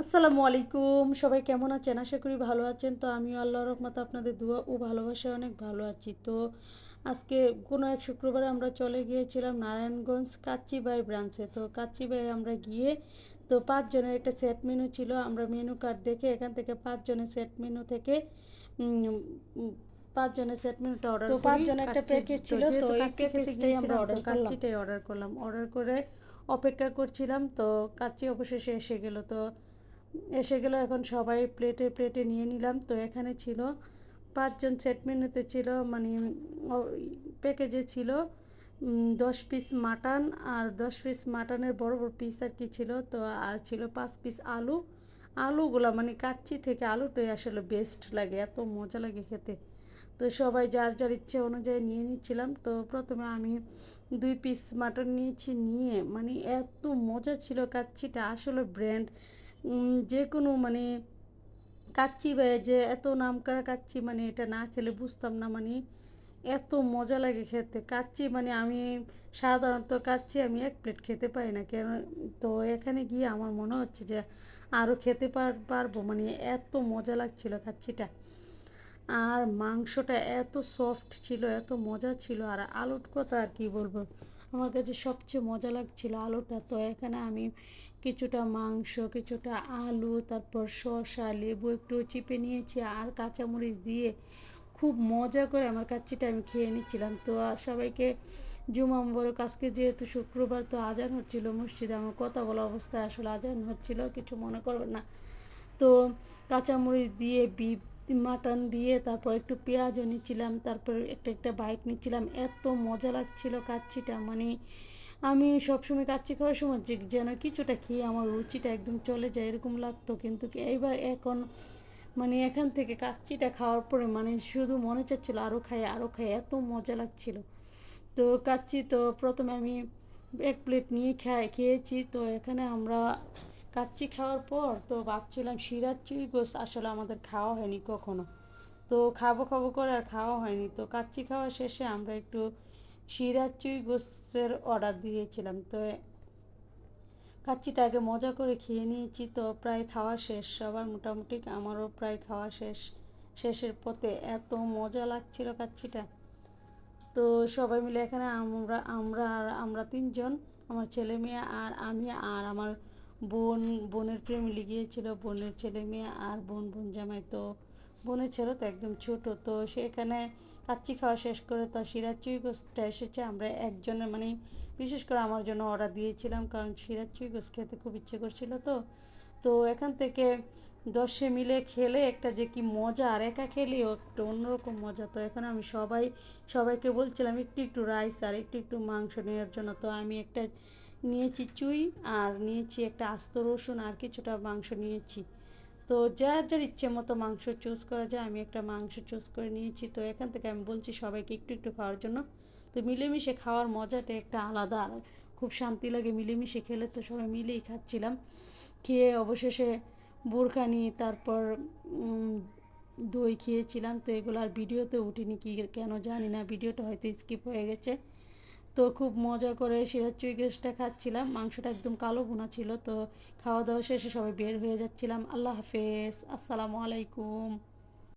আসসালামু আলাইকুম। সবাই কেমন আছেন? আশা করি ভালো আছেন। তো আমিও আল্লাহর রহমতে আপনাদের দোয়া ও ভালোবাসায় অনেক ভালো আছি। তো আজকে কোনো এক শুক্রবারে আমরা চলে গিয়েছিলাম নারায়ণগঞ্জ কাচ্চিবাই ব্রাঞ্চে। তো কাচ্চিবাই আমরা গিয়ে তো পাঁচজনের একটা সেট মেনু ছিল। আমরা মেনু কার্ড দেখে এখান থেকে পাঁচজনের সেট মেনু থেকে পাঁচজনের সেট মেনুটা অর্ডার তো পাঁচজনের একটা প্যাকেজ ছিল, তো এই কাচ্চি প্যাকেজটাই আমরা করলাম। কাচ্চিটাই অর্ডার করলাম। অর্ডার করে অপেক্ষা করছিলাম তো কাচ্চি অবশেষে এসে গেল। তো এসে গেল, এখন সবাই প্লেটে প্লেটে নিয়ে নিলাম। তো এখানে ছিল পাঁচজন সেট মেনুতে ছিল মানে প্যাকেজে ছিল দশ পিস মাটন আর দশ পিস মাটনের বড় বড় পিস আর কি ছিল। তো আর ছিল পাঁচ পিস আলু। আলুগুলা মানে কাচ্চি থেকে আলুটাই আসলে বেস্ট লাগে, এত মজা লাগে খেতে। তো সবাই যার যার ইচ্ছে অনুযায়ী নিয়ে নিচ্ছিলাম। তো প্রথমে আমি দুই পিস মাটন নিয়েছি, নিয়ে মানে এত মজা ছিল কাচ্চিটা, আসলে ব্র্যান্ড যে কোনো মানে কাচ্চি যে এত নাম করা কাচ্চি মানে এটা না খেলে বুঝতাম না মানে এত মজা লাগে খেতে। কাচ্চি মানে আমি সাধারণত কাচ্চি আমি এক প্লেট খেতে পারি না। কেন তো এখানে গিয়ে আমার মনে হচ্ছে যে আরও খেতে পার, পারব মানে এত মজা লাগছিল কাচ্চিটা। আর মাংসটা এত সফট ছিল, এত মজা ছিল, আর আলুর কথা আর কি বলব? আমার কাছে সবচেয়ে মজা লাগছিল আলুটা। তো এখানে আমি কিছুটা মাংস, কিছুটা আলু, তারপর শসা, লেবু একটু চিপে নিয়েছি আর কাঁচামরিচ দিয়ে খুব মজা করে আমার কাচ্চিটা আমি খেয়ে নিচ্ছিলাম। তো সবাইকে জুমা মুবারক, আজকে যেহেতু শুক্রবার, তো আজান হচ্ছিল মসজিদে, আমার কথা বলা অবস্থায় আসলে আজান হচ্ছিল, কিছু মনে করবেন না। তো কাঁচামরিচ দিয়ে বিপ মাটন দিয়ে তারপর একটু পেঁয়াজও নিচ্ছিলাম, তারপর একটা একটা বাইট নিচ্ছিলাম। এত মজা লাগছিল কাচ্ছিটা মানে আমি সবসময় কাচ্চি খাওয়ার সময় যে, যেন কিছুটা খেয়ে আমার রুচিটা একদম চলে যায়, এরকম লাগতো। কিন্তু এইবার এখন মানে এখান থেকে কাচ্চিটা খাওয়ার পরে মানে শুধু মনে চাচ্ছিলো আরও খাই আরও খাই, এত মজা লাগছিল। তো কাচ্চি তো প্রথমে আমি এক প্লেট নিয়ে খাই খেয়েছি। তো এখানে আমরা কাচ্চি খাওয়ার পর তো ভাবছিলাম শিরার চুই গোস আসলে আমাদের খাওয়া হয়নি কখনো। তো খাব খাব করে আর খাওয়া হয়নি। তো কাচ্চি খাওয়া শেষে আমরা একটু শিরার চুই গোসের অর্ডার দিয়েছিলাম। তো কাচ্চিটা আগে মজা করে খেয়ে নিয়েছি। তো প্রায় খাওয়া শেষ। সবার মোটামুটি আমারও প্রায় খাওয়া শেষ। শেষের পথে এত মজা লাগছিল কাচ্চিটা। তো সবাই মিলে এখানে আমরা আমরা আর আমরা তিনজন, আমার ছেলে মেয়ে আর আমি আর আমার বোন, বোনের প্রেমে গিয়েছিল বোনের ছেলে মেয়ে আর বোন বোন জামাই তো, বোনের ছেলে তো একদম ছোট। তো সেখানে কাচ্চি খাওয়া শেষ করে তো সিরাজ চুই গোস্তটা এসেছে। আমরা একজনের মানে বিশেষ করে আমার জন্য অর্ডার দিয়েছিলাম, কারণ সিরাজ চুই গোস্ত খেতে খুব ইচ্ছে করছিল তো। তো এখান থেকে দশে মিলে খেলে একটা যে কি মজা, আর একা খেলেও একটা অন্যরকম মজা। তো এখানে আমি সবাই, সবাইকে বলছিলাম, একটু একটু রাইস আর একটু একটু মাংস নেওয়ার জন্য। তো আমি একটা নিয়েছি চুই আর নিয়েছি একটা আস্ত রসুন আর কিছুটা মাংস নিয়েছি। তো যার যার ইচ্ছে মতো মাংস চুজ করা যায়, আমি একটা মাংস চুজ করে নিয়েছি। তো এখান থেকে আমি বলছি সবাইকে একটু একটু খাওয়ার জন্য। তো মিলেমিশে খাওয়ার মজাটা একটা আলাদা আর খুব শান্তি লাগে মিলেমিশে খেলে তো সবাই মিলেই খাচ্ছিলাম। খেয়ে অবশেষে বোরখানি তারপর দই খেয়েছিলাম। তো এগুলো আর ভিডিওতে উঠিনি, কি কেন জানি না, ভিডিওটা হয়তো স্কিপ হয়ে গেছে। তো খুব মজা করে সিরাজ চুই গেসটা খাচ্ছিলাম। মাংসটা একদম কালো বোনা ছিল, তো খাওয়া দাওয়া শেষে সবাই বের হয়ে যাচ্ছিলাম। আল্লাহ হাফেজ, আসসালামু আলাইকুম।